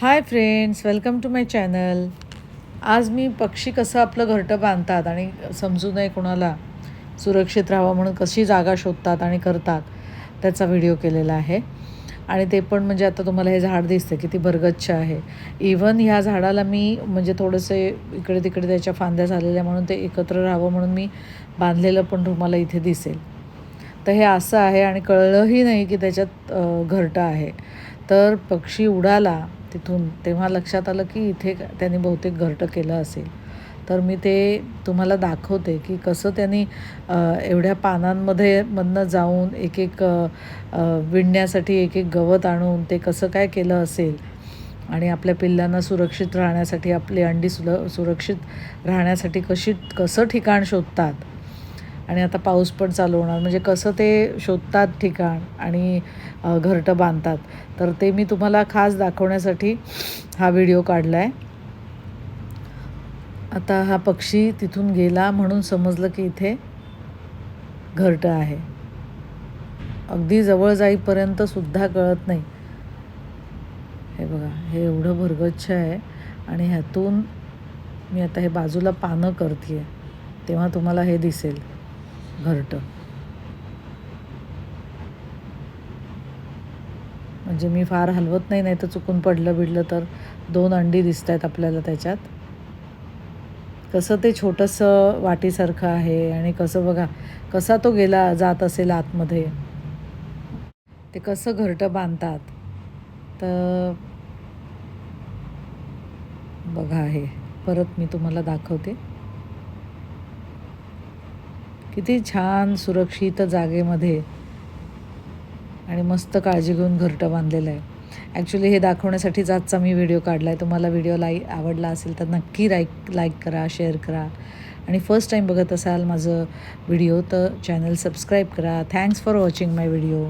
Hi friends welcome to my channel आज मी पक्षी कसं आपलं घरटं बांधतात आणि समजू नये कोणाला सुरक्षित राहावं म्हणून कशी जागा शोधतात आणि करतात त्याचा व्हिडिओ केलेला आहे. आणि ते पण म्हणजे आता तुम्हाला हे झाड दिसतं किती भरगच्छ आहे. इवन ह्या झाडाला मी म्हणजे थोडंसे इकडे तिकडे त्याच्या फांद्या झालेल्या म्हणून ते एकत्र राहावं म्हणून मी बांधलेलं पण तुम्हाला इथे दिसेल. तर हे असं आहे आणि कळलंही नाही की त्याच्यात घरटं आहे. तर पक्षी उडाला तिथून तेव्हा लक्षात आलं की इथे त्यांनी बहुतेक घरटं केलं असेल. तर मी ते तुम्हाला दाखवते की कसं त्यांनी एवढ्या पानांमध्ये मधनं जाऊन एक एक विणण्यासाठी एक एक गवत आणून ते कसं काय केलं असेल आणि आपल्या पिल्लांना सुरक्षित राहण्यासाठी आपली अंडी सुल सुरक्षित राहण्यासाठी कशी कसं ठिकाण शोधतात. आणि आता पाऊस पण चालू होणार. म्हणजे कसं ते शोधतात ठिकाण आणि घरटं बांधतात. तर ते मी तुम्हाला खास दाखवण्यासाठी हा व्हिडिओ काढला आहे आता हा पक्षी तिथून गेला म्हणून समजलं की इथे घरटं आहे. अगदी जवळ जाईपर्यंत सुद्धा कळत नाही. हे बघा हे एवढं भरगच्छ आहे आणि ह्यातून मी आता हे बाजूला पानं करते तेव्हा तुम्हाला हे दिसेल. घरटं. म्हणजे मी फार हलवत नाही नाही तर चुकून पडलं बिडलं तर दोन अंडी दिसत आहेत आपल्याला त्याच्यात. कसं ते छोटंसं वाटीसारखं आहे आणि कसं बघा कसा तो गेला जात असेल आतमध्ये. ते कसं घरटं बांधतात. तर बघा हे. परत मी तुम्हाला दाखवते. किती छान सुरक्षित जागेमध्ये आणि मस्त काळजी घेऊन घरटं बांधलेलं आहे. ॲक्च्युली हे दाखवण्यासाठीच आजचा मी व्हिडिओ काढला आहे तुम्हाला व्हिडिओ लाई आवडला असेल तर नक्की लाईक लाईक करा शेअर करा. आणि फर्स्ट टाईम बघत असाल माझं व्हिडिओ तर चॅनल सबस्क्राईब करा. Thanks for watching my video